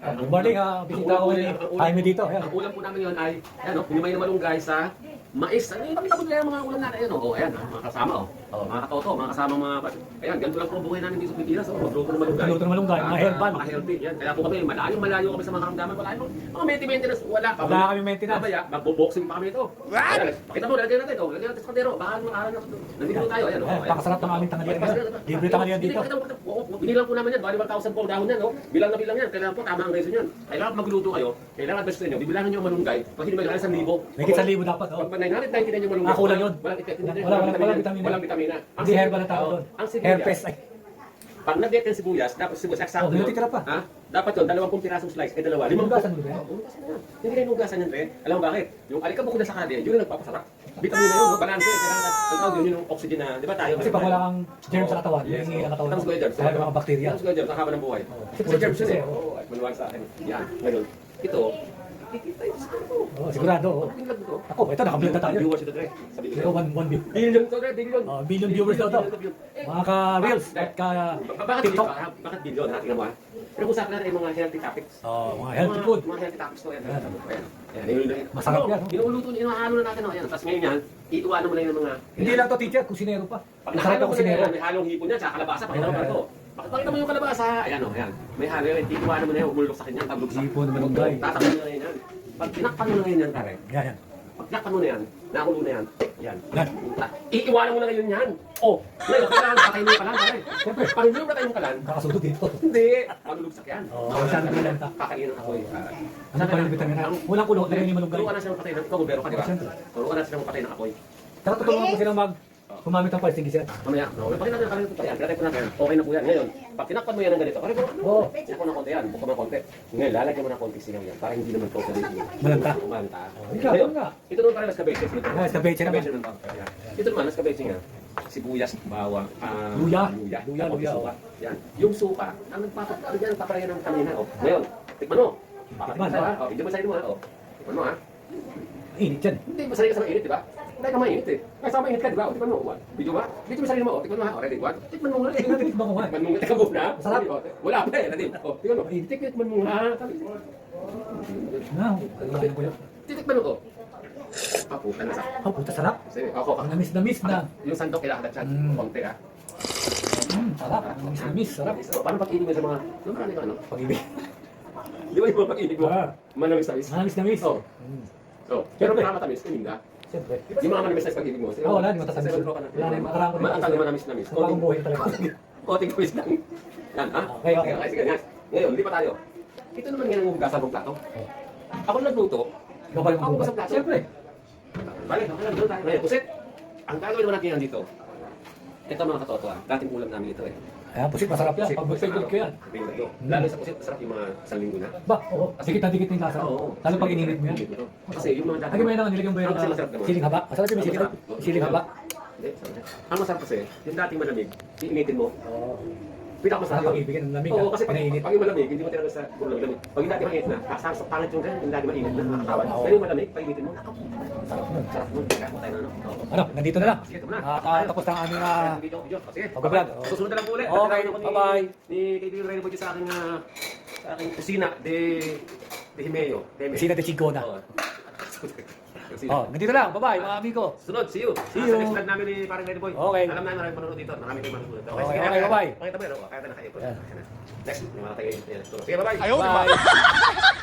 Good morning, ha. Bisita ko ni Jaime dito. Ayan. Ang ulam po namin yun ay, ayan o, pinimay na malunggay sa mais. Ano yung ko nila yung mga ulam natin, ayan oh, ayan, ah, mga kasama o. Oh, mga katoto, mga kasama mga, ayan, ganito lang po ang buhay namin dito sa Pilipinas, o, magluto ng malunggay. Magluto ng malunggay, mga herbal. Mga healthy, yan. Kaya po kami, malayo, malayo kami sa mga karamdaman, wala yung mga maintenance, wala. Wala kami maintenance. Mamaya, magbo-boxing pa kami ito. Ayan, pakita mo, lagyan natin, oh, lagyan natin sa kaldero, baka mga araw na, nandito tayo, ayan o. Ayan, pakasarap ng aming tanghalian. Libre tanghalian dito. Binilang po namin yan, bali 1,000 po dahon yan, no? Bilang na bilang yan, kailangan po tama ang reason yan. Kailangan magluto kayo, kailangan best nyo, bibilangin nyo ang malunggay, pag hindi magkakalas ng libo. May kitsa libo dapat. Oh. Pag 999 yung malunggay. Ah, kulang yun. Walang Wala, wala, walang vitamina. Walang vitamina. Hindi herbal ang Oo, doon. Ang sibuyas. Herpes. Ay, Pag nag-get yung sibuyas, dapat sibuyas, eksakto. Oh, yun. pa. Ha? Dapat yun, dalawampung pirasong slice, eh dalawa. Limang Hinugasan mo ba? Oo, hinugasan na. Hindi na hinugasan yan, Ren. Alam mo bakit? Yung alikabok na sa kanya, yun ang nagpapasarap. Vitamina yun, balance. Kailangan, ang tawag yun, yun yung oxygen na, di ba tayo? Kasi pag wala kang germs sa katawan, Yes. hindi ang katawan Tapos ko yung germs. Wala mga bakterya. Tapos ko yung germs, ang haba ng buhay. Kasi germs yun eh. oo. Maluwag sa akin. Yan, ngayon. Ito, Oh, sigurado. oh. Ako, ito nakablog na tayo. Viewers ito, Dre. Zero, one, one view. Billion to, Dre, billion. Oh, billion viewers daw to. Eh, Mga ka-reels at ka ba- Bakit billion? Ha, tingnan mo ha. Pero kung sa akin natin yung mga healthy topics. Oh, mga healthy food. Mga healthy topics to. Ayan. Ayan. Masarap yan, oh. Inuluto, inahalo na natin. oh. Ayan. Tapos ngayon yan, iiwanan mo na yung mga... Hindi lang to teacher, kusinero pa. Pag Masarap na kusinero. yan, may halong hipon yan, tsaka kalabasa, pakita mo pa ito. Pakita mo yung kalabasa? Ayan o, ayan. May halo yan, iiwanan mo na yan, umulok sa kanya, tablog sa... Hipon na malunggay. Tatakpan mo na yan. Pag tinakpan mo na ngayon yan, pare. Yan, yan. Pag tinakpan mo na yan, nakulo na yan. Yan. Yan. Iiwanan mo na ngayon yan. Oh, ngayon, kailangan patayin mo yung kalan, pare. Siyempre. Pag hindi mo patayin yung kalan, Kakasundo dito. hindi. Malulugsak yan. Oo, masyado bilanta. Kakain ng apoy. Ano pa yung vitamina? Walang kulo, lagyan ni malunggay. Turuan na silang patay ng ikaw, ka, di ba? Siyempre. Turuan na silang patay ng apoy. Saka tutulungan ko silang mag gumamit ng palsing sir. Mamaya, no, pakita natin kami ito yan. Pinatay ko natin. Okay na po yan. Ngayon, pag tinakpan mo yan ng ganito, pare ko, ano? Oo. Sinakpan ng konti yan. Buka mo ng konti. Ngayon, lalagyan mo ng konti singaw yan. Para hindi naman totally Malanta. Malanta. ikaw, Ngayon, nga. ito naman pare mas kabeche. Ah, escabeche naman. naman. Yan. Ito naman, mas kabeche nga. Sibuyas, bawang, ah, Luya. luya, Luya, luya, suka. Yan. Yung suka, ang nagpapag, ano yan, nagpapalaya ng kanina. Oh. Ngayon, tikman mo. Tikman, sa'yo, ha? Oh, hindi mo sarili mo. Oh. Tikman mo ha. Init yan. Hindi, masarili ka sa mainit, di ba? Hindi ka mainit eh. Kaya sa mainit ka, di ba? O, tikman mo. One. Video ba? Video mo sarili mo. O, tikman mo ha. O, ready? One. Tikman mo nga. Tingnan natin tikman ko nga. Tikman mo nga. Teka muna. Masarap. Wala pa eh. Ready? O, tikman mo. Tikman mo nga. Na, ano yun? Titikman mo ko. Ah, puta na sa. Oh, puta sarap. Sige, ako. Ang namis namis na. Yung sandok kailangan na Mm. Konti ah. Mm, sarap. Ang namis namis, sarap. So, paano pag-ibig mo sa mga... Yung marami ka ano? Pag-ibig. Di ba yung pag-ibig mo? Ah. Manamis-tamis. Manamis namis. Oo. Mm, So, pero may matamis, Siyempre. Yung mga manamis na pag-ibig mo. Ah, wala, di matatamis. Wala na, makarang ko na. Maangkang yung manamis-namis. Sa bagong buhay talaga. Konting quiz lang. Yan, ha? Okay, okay. sige, yan. Ngayon, hindi pa tayo. Ito naman nga ang hugasan ng plato. Ako nagluto. Ako ba sa plato? Siyempre. Balik, okay lang, doon tayo. Ngayon, pusit. Ang gagawin naman natin yan dito. Ito mga katoto, ah. Dating ulam namin ito eh. Ayan, pusit masarap yan. Pag buffet ko yan. Sabihin ko, Lalo sa pusit, masarap yung mga isang linggo na. Ba, oo. Dikit na dikit na yung lasa. Oo. Lalo pag ininit mo yan. Kasi yung mga dati. Lagi mo yan ang nilagyan mo yung Ang ah, masarap naman. siling haba. Masarap yung siling, siling haba. Ang masarap kasi, yung dating malamig, iinitin mo, Oo. Pinakamasarap Masarap pag-ibigin ng lamig. Oo, ah, kasi pag, pinainit. pag yung malamig, hindi mo tinanong sa puro malamig. Pag dati mainit na, kasama sa pangit yung ganyan, dati mainit na, nakakatawan. Pero yung malamig, mo. Sarap. Sarap nun, kaya mo tayo na, no? Ano, nandito na lang. Sige, ito na. Ah, ta- tapos na ang aming ah, Video, video. Sige, pag-vlog. Susunod na lang po ulit. Okay, bye-bye. Ni kaibigan Reno Boy sa aking, ah, sa aking kusina de de Himeo. Teme. Sina de Chigona. Oh, nandito lang. Bye-bye, mga amigo. Sunod, see you. See Sa you. next vlog namin ni parang Reno Boy. Okay. Alam namin maraming panonood dito. Marami kayong manonood. Okay, sige, okay, bye-bye. Pakita mo yan. oh. Kaya tayo nakaipon. Yan. Next, yung mga tayo. Sige, bye-bye. Bye.